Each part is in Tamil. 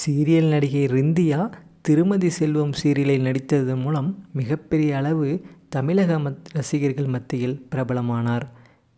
சீரியல் நடிகை ரிந்தியா திருமதி செல்வம் சீரியலில் நடித்ததன் மூலம் மிகப்பெரிய அளவு தமிழக மத் ரசிகர்கள் மத்தியில் பிரபலமானார்.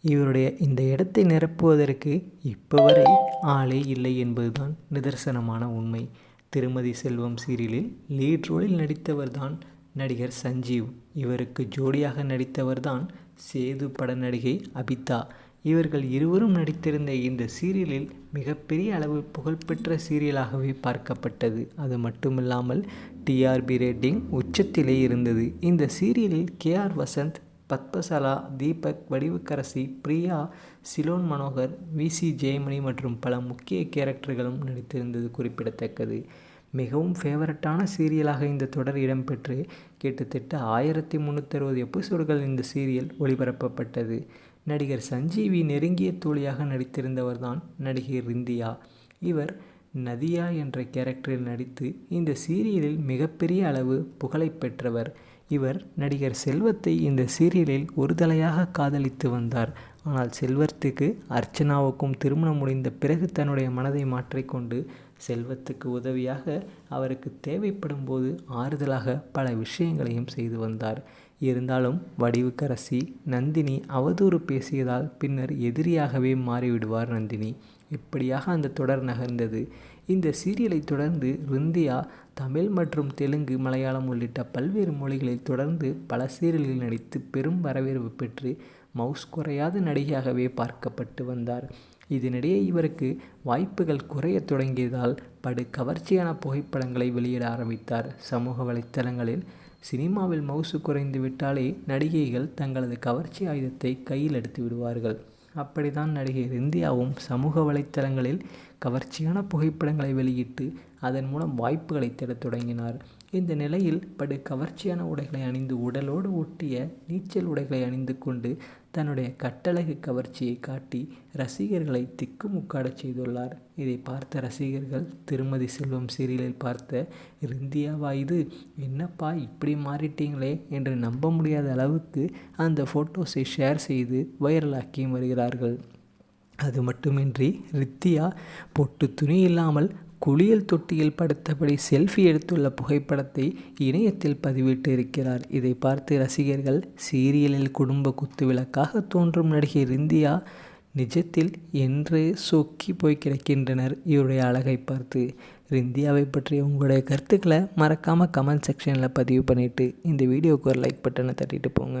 இவருடைய இந்த இடத்தை நிரப்புவதற்கு இப்போ வரை ஆளே இல்லை என்பதுதான் நிதர்சனமான உண்மை. திருமதி செல்வம் சீரியலில் லீட் ரோலில் நடித்தவர்தான் நடிகர் சஞ்சீவ். இவருக்கு ஜோடியாக நடித்தவர்தான் சேது பட நடிகை அபிதா. இவர்கள் இருவரும் நடித்திருந்த இந்த சீரியலில் மிகப்பெரிய அளவு புகழ்பெற்ற சீரியலாகவே பார்க்கப்பட்டது. அது மட்டுமில்லாமல் டிஆர்பி ரேட்டிங் உச்சத்திலே இருந்தது. இந்த சீரியலில் K R Vasanth Padmasala Deepak Vadivukkarasi Priya Ceylon Manohar V C Jayamani மற்றும் பல முக்கிய கேரக்டர்களும் நடித்திருந்தது குறிப்பிடத்தக்கது. மிகவும் ஃபேவரட்டான சீரியலாக இந்த தொடர் இடம்பெற்று கிட்டத்தட்ட ஆயிரத்தி முந்நூற்றி அறுபது எபிசோடுகள் இந்த சீரியல் ஒளிபரப்பப்பட்டது. நடிகர் சஞ்சீவி நெருங்கிய தோழியாக நடித்திருந்தவர்தான் நடிகை ரிந்தியா. இவர் நதியா என்ற கேரக்டரில் நடித்து இந்த சீரியலில் மிகப்பெரிய அளவு புகழை பெற்றவர். இவர் நடிகர் செல்வத்தை இந்த சீரியலில் ஒரு தலையாக காதலித்து வந்தார். ஆனால் செல்வத்துக்கு அர்ச்சனாவுக்கும் திருமணம் முடிந்த பிறகு தன்னுடைய மனதை மாற்றிக்கொண்டு செல்வத்துக்கு உதவியாக அவருக்கு தேவைப்படும் போது ஆறுதலாக பல விஷயங்களையும் செய்து வந்தார். இருந்தாலும் வடிவுக்கரசி நந்தினி அவதூறு பேசியதால் பின்னர் எதிரியாகவே மாறிவிடுவார் நந்தினி. இப்படியாக அந்த தொடர் நகர்ந்தது. இந்த சீரியலை தொடர்ந்து ருந்தியா தமிழ் மற்றும் தெலுங்கு மலையாளம் உள்ளிட்ட பல்வேறு மொழிகளில் தொடர்ந்து பல சீரியல்களில் நடித்து பெரும் வரவேற்பு பெற்று மவுஸ் குறையாத நடிகையாகவே பார்க்கப்பட்டு வந்தார். இதனிடையே இவருக்கு வாய்ப்புகள் குறைய தொடங்கியதால் படு கவர்ச்சியான புகைப்படங்களை வெளியிட ஆரம்பித்தார். சமூக வலைத்தளங்களில் சினிமாவில் மவுசு குறைந்து விட்டாலே நடிகைகள் தங்களது கவர்ச்சி ஆயுதத்தை கையில் எடுத்து விடுவார்கள். அப்படிதான் நடிகை இந்தியாவும் சமூக வலைத்தளங்களில் கவர்ச்சியான புகைப்படங்களை வெளியிட்டு அதன் மூலம் வாய்ப்புகளை தேடத் தொடங்கினார். இந்த நிலையில் படு கவர்ச்சியான உடைகளை அணிந்து உடலோடு ஒட்டிய நீச்சல் உடைகளை அணிந்து கொண்டு தன்னுடைய கட்டழகு கவர்ச்சியை காட்டி ரசிகர்களை திக்குமுக்காடச் செய்துள்ளார். இதை பார்த்த ரசிகர்கள் திருமதி செல்வம் சீரியலில் பார்த்த ரிந்தியாவா இது? என்னப்பா இப்படி மாறிட்டீங்களே? என்று நம்ப முடியாத அளவுக்கு அந்த ஃபோட்டோஸை ஷேர் செய்து வைரலாக்கி வருகிறார்கள். அது மட்டுமின்றி ரித்தியா பொட்டு துணி இல்லாமல் குளியல் தொட்டியில் படுத்தபடி செல்ஃபி எடுத்துள்ள புகைப்படத்தை இணையத்தில் பதிவிட்டு இருக்கிறார் இதை பார்த்து ரசிகர்கள் சீரியலில் குடும்ப குத்துவிளக்காக தோன்றும் நடிகை இந்தியா நிஜத்தில் என்று சொக்கி போய் கிடக்கின்றனர். இவருடைய அழகை பார்த்து ரிந்தியாவை பற்றிய உங்களுடைய கருத்துக்களை மறக்காமல் கமெண்ட் செக்ஷனில் பதிவு பண்ணிவிட்டு இந்த வீடியோவுக்கு ஒரு லைக் பட்டனை தட்டிட்டு போங்க.